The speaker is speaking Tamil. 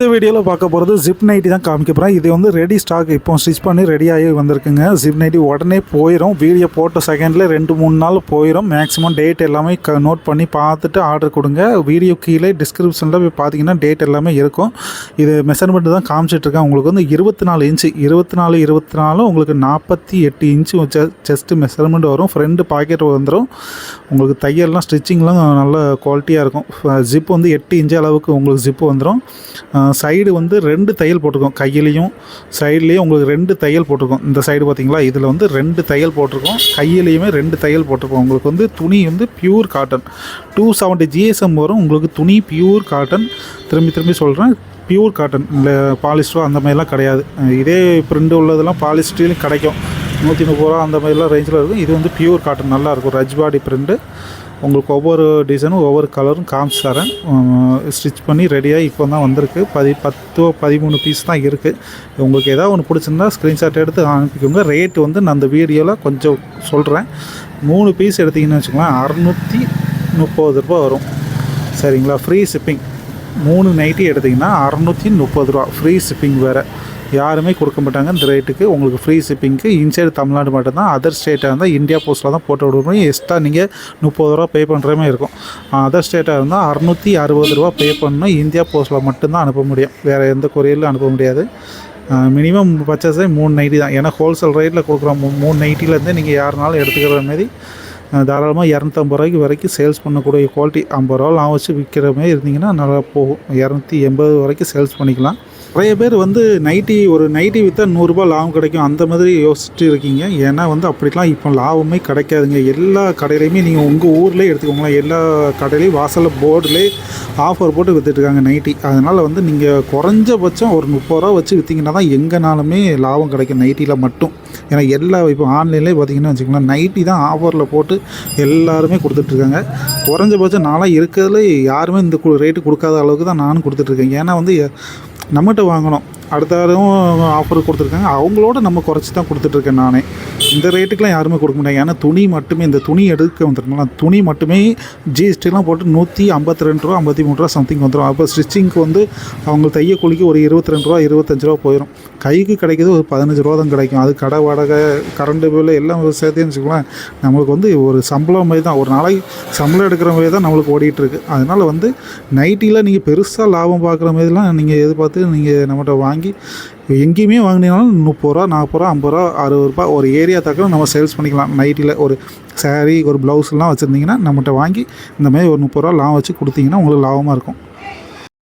இந்த வீடியோவில் பார்க்க போகிறது ஜிப் நைட்டி தான் காமிக்க போகிறேன் இது வந்து ரெடி ஸ்டாக் இப்போ ஸ்டிச் பண்ணி ரெடி ஆகி வந்திருக்குங்க. ஜிப் நைட்டி உடனே போயிடும் வீடியோ போட்ட செகண்டில் ரெண்டு மூணு நாள் போயிடும் மேக்ஸிமம் டேட் எல்லாமே க நோட் பண்ணி பார்த்துட்டு ஆர்டர் கொடுங்க. வீடியோ கீழே டிஸ்கிரிப்ஷனில் போய் பார்த்தீங்கன்னா டேட் எல்லாமே இருக்கும். இது மெஷர்மெண்ட் தான் காமிச்சிட்ருக்கேன் உங்களுக்கு வந்து இருபத்தி நாலு இன்ச்சு இருபத்தி நாலு இருபத்தி நாலு உங்களுக்கு நாற்பத்தி எட்டு இன்ச்சு செஸ்ட்டு மெஷர்மெண்ட் வரும். ஃப்ரெண்டு பாக்கெட் வந்துடும் உங்களுக்கு தையல்லாம் ஸ்டிச்சிங்லாம் நல்ல குவாலிட்டியாக இருக்கும். ஜிப் வந்து எட்டு இன்ச்சு அளவுக்கு உங்களுக்கு ஜிப்பு வந்துடும் சைடு வந்து ரெண்டு தையல் போட்டிருக்கோம். கையிலையும் சைட்லேயும் உங்களுக்கு ரெண்டு தையல் போட்டிருக்கோம். இந்த சைடு பார்த்தீங்களா? இதில் வந்து ரெண்டு தையல் போட்டிருக்கோம். கையிலையுமே ரெண்டு தையல் போட்டிருக்கோம் உங்களுக்கு வந்து துணி வந்து pure cotton two seventy GSM வரும். உங்களுக்கு துணி பியூர் காட்டன் திரும்பி திரும்பி சொல்கிறேன் பியூர் காட்டன் இல்லை பாலிஸ்டரோ அந்த மாதிரிலாம் கிடையாது. இதே பிரிண்ட் உள்ளதெல்லாம் பாலிஸ்டர்லையும் கிடைக்கும். நூற்றி முப்பது ரூபா அந்த மாதிரிலாம் ரேஞ்சில் இருக்கும். இது வந்து பியூர் காட்டன் நல்லாயிருக்கும் ரஜ்பாடி பிரிண்ட்டு உங்களுக்கு ஒவ்வொரு டிசைனும் ஒவ்வொரு கலரும் காமிச்சு தரேன். ஸ்டிச் பண்ணி ரெடியாக இப்போ தான் வந்திருக்கு. பதி பத்தோ பதிமூணு பீஸ் தான் இருக்குது உங்களுக்கு ஏதாவது ஒன்று பிடிச்சிருந்தா ஸ்க்ரீன்ஷாட் எடுத்து அனுப்பிக்கோங்க. ரேட் வந்து நான் அந்த வீடியோவில் கொஞ்சம் சொல்கிறேன் மூணு பீஸ் எடுத்திங்கன்னு வச்சுக்கோங்களேன். அறநூற்றி முப்பது ரூபா வரும். சரிங்களா? ஃப்ரீ ஷிப்பிங் மூணு நைட்டி எடுத்திங்கன்னா அறநூற்றி முப்பது ரூபா. ஃப்ரீ ஷிப்பிங் வேறு. யாருமே கொடுக்க மாட்டாங்க. இந்த ரேட்டுக்கு உங்களுக்கு ஃப்ரீ ஷிப்பிங்க்கு இன்சைடு தமிழ்நாடு மட்டும்தான் அதர் ஸ்டேட்டாக இருந்தால் இந்தியா போஸ்ட்டில் தான் போட்டு விடுவோம். எக்ஸ்ட்ரா நீங்கள் முப்பது ரூபா பே பண்ணுற மாதிரி இருக்கும். அதர் ஸ்டேட்டாக இருந்தால் அறநூற்றி அறுபது ரூபா பே பண்ணணும். இந்தியா போஸ்ட்டில் மட்டும்தான் அனுப்ப முடியும். வேறு எந்த கொரியரிலும் அனுப்ப முடியாது. மினிமம் பர்ச்சேஸே மூணு நைட்டி தான். ஏன்னா ஹோல்சேல் ரேட்டில் கொடுக்குறோம். மூணு நைட்டிலேருந்து நீங்கள் யாருனாலும் எடுத்துக்கிற மாதிரி தாராளமாக இரநூத்தம்பது ரூபாய்க்கு வரைக்கும் சேல்ஸ் பண்ணக்கூடிய குவாலிட்டி ஐம்பது ரூபா லாபம் வச்சு விற்கிற மாதிரி இருந்தீங்கன்னா நல்லா போகும். இரநூத்தி எண்பது வரைக்கும் சேல்ஸ் பண்ணிக்கலாம். நிறைய பேர் வந்து நைட்டி ஒரு நைட்டி விற்றா நூறுரூபா லாபம் கிடைக்கும். அந்த மாதிரி யோசிச்சுட்டு இருக்கீங்க. ஏன்னா வந்து அப்படிலாம் இப்போ லாபமே கிடைக்காதுங்க. எல்லா கடையிலையுமே நீங்கள் உங்கள் ஊர்லேயே எடுத்துக்கோங்களேன். எல்லா கடையிலையும் வாசலில் போர்டுலேயே ஆஃபர் போட்டு விற்றுட்ருக்காங்க நைட்டி. அதனால் வந்து நீங்கள் குறைஞ்சபட்சம் ஒரு முப்பது ரூபா வச்சு விற்றீங்கன்னா தான் எங்கேனாலுமே லாபம் கிடைக்கும் நைட்டியில் மட்டும். ஏன்னா எல்லா இப்போ ஆன்லைன்லேயே பார்த்தீங்கன்னா வச்சுக்கோங்களேன் நைட்டி தான் ஆஃபரில் போட்டு எல்லாருமே கொடுத்துட்ருக்காங்க குறைஞ்சபட்சம் நாளாக இருக்கிறதுல யாருமே இந்த ரேட்டு கொடுக்காத அளவுக்கு தான் நானும் கொடுத்துட்ருக்கேன் ஏன்னா வந்து நம்மகிட்ட வாங்கணும். அடுத்த யாரும் ஆஃபர் கொடுத்துருக்காங்க. அவங்களோட நம்ம குறைச்சி தான் கொடுத்துட்ருக்கேன் நானே. இந்த ரேட்டுக்கெலாம் யாருமே கொடுக்க முடியாது ஏன்னா துணி மட்டுமே இந்த துணி எடுக்க வந்துருக்கலாம் துணி மட்டுமே ஜிஎஸ்டிலாம் போட்டு நூற்றி ஐம்பத்தி ரெண்டு ரூபா ஐம்பத்தி மூணு ரூபா சம்திங் வந்துடும் அப்போ ஸ்டிச்சிங்க்கு வந்து அவங்க தைய கூலிக்கு ஒரு இருபத்தி ரெண்டு ரூபா இருபத்தஞ்சு ரூபா போயிடும் கைக்கு கிடைக்கிறது ஒரு பதினஞ்சு ரூபா தான் கிடைக்கும். அது கடை வாடகை கரண்ட் பில்லு எல்லாம் சேர்த்துன்னு வச்சுக்கோங்களேன். நம்மளுக்கு வந்து ஒரு சம்பளம் மாதிரி தான். ஒரு நாளைக்கு சம்பளம் எடுக்கிற மாதிரி தான் நம்மளுக்கு ஓடிட்டுருக்கு. அதனால் வந்து நைட்டியில் நீங்கள் பெருசாக லாபம் பார்க்குற மாதிரிலாம் நீங்கள் எதிர்பார்த்து நீங்கள் நம்மகிட்ட வாங்கி எங்கேயுமே வாங்கினீங்கனாலும் முப்பது ரூபா நாற்பது ரூபா ஐம்பது ரூபா அறுபது ரூபா ஒரு ஏரியா தக்க நம்ம சேல்ஸ் பண்ணிக்கலாம். நைட்டில் ஒரு சாரீ ஒரு ப்ளவுஸ்லாம் வச்சுருந்தீங்கன்னா நம்மகிட்ட வாங்கி இந்த மாதிரி ஒரு முப்பது ரூபா லாபம் வச்சு கொடுத்தீங்கன்னா உங்களுக்கு லாபமாக இருக்கும்.